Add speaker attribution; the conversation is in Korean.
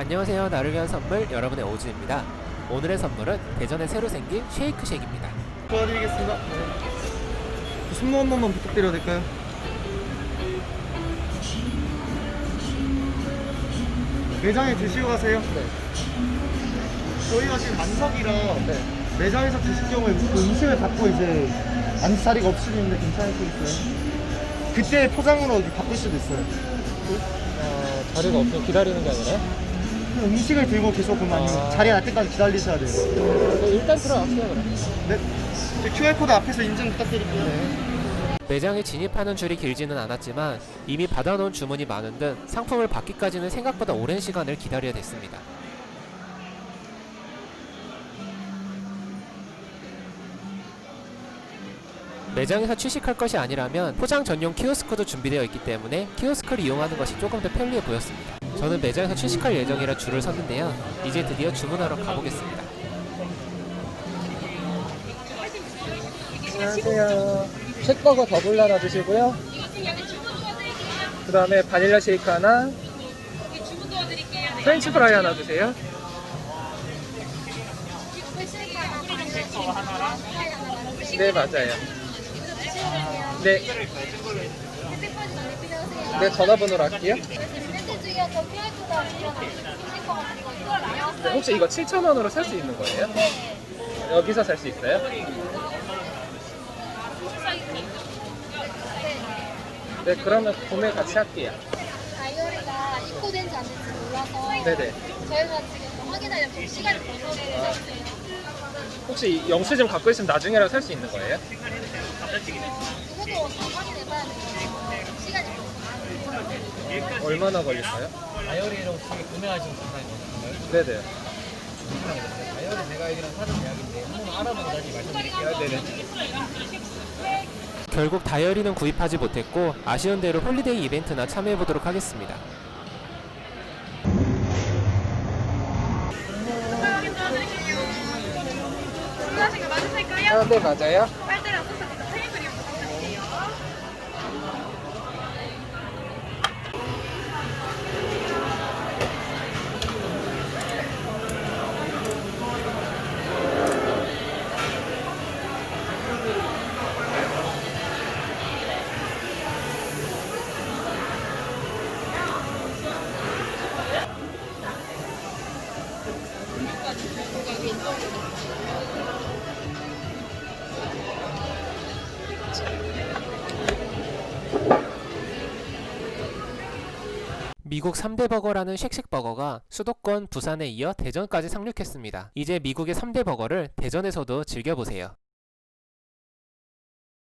Speaker 1: 안녕하세요. 나를 위한 선물 여러분의 오즈입니다. 오늘의 선물은 대전에 새로 생긴 쉐이크쉑입니다.
Speaker 2: 도와드리겠습니다. 순모 한 번만 부탁드려도 될까요? 매장에 드시고 가세요. 네. 저희가 지금 만석이라 매장에서 드실 경우에 그 음식을 갖고 이제 앉을 자리가 없을 수도 있는데 괜찮을 수 있어요. 그때 포장으로 바꿀 수도 있어요.
Speaker 3: 어, 자리가 없으면 기다리는 게 아니라
Speaker 2: 그 음식을 들고 계속 아니면
Speaker 3: 아.
Speaker 2: 자리에 날 때까지 기다리셔야 돼요.
Speaker 3: 네, 일단 들어갈게요 그럼
Speaker 2: 네. 저 QR코드 앞에서 인증 부탁드릴게요.
Speaker 1: 매장에 진입하는 줄이 길지는 않았지만 이미 받아놓은 주문이 많은 듯 상품을 받기까지는 생각보다 오랜 시간을 기다려야 됐습니다. 매장에서 취식할 것이 아니라면 포장 전용 키오스크도 준비되어 있기 때문에 키오스크를 이용하는 것이 조금 더 편리해 보였습니다. 저는 매장에서 취식할 예정이라 줄을 섰는데요. 이제 드디어 주문하러 가보겠습니다.
Speaker 3: 안녕하세요. 쉑버거 더블 하나 주시고요. 그 다음에 바닐라 쉐이크 하나. 프렌치 프라이 하나 주세요. 네 맞아요. 네, 네 전화번호로 할게요 네, 혹시 이거 7,000원으로 살 수 있는 거예요? 여기서 살 수 있어요? 네 그러면 구매 같이 할게요
Speaker 4: 다이어리가 입고된지 안 된지 몰라서
Speaker 3: 네네
Speaker 4: 저희가 지금 확인하려면 좀 시간이 되세요.
Speaker 3: 혹시 영수증 갖고 있으면 나중에라도 살 수 있는 거예요?
Speaker 4: 시간이
Speaker 3: 얼마나 걸릴까요?
Speaker 5: 다이어리로 지금 구매하신 분가요?
Speaker 3: 네네
Speaker 5: 다이어리 제가 알기로는 사전 예약인데 한번 알아보고 다시 말씀드릴게요.
Speaker 3: 네네
Speaker 1: 결국 다이어리는 구입하지 못했고 아쉬운 대로 홀리데이 이벤트나 참여해 보도록 하겠습니다.
Speaker 3: 아, 네
Speaker 6: 맞아요
Speaker 1: 미국 3대 버거라는 쉑쉑 버거가 수도권 부산에 이어 대전까지 상륙했습니다. 이제 미국의 3대 버거를 대전에서도 즐겨보세요.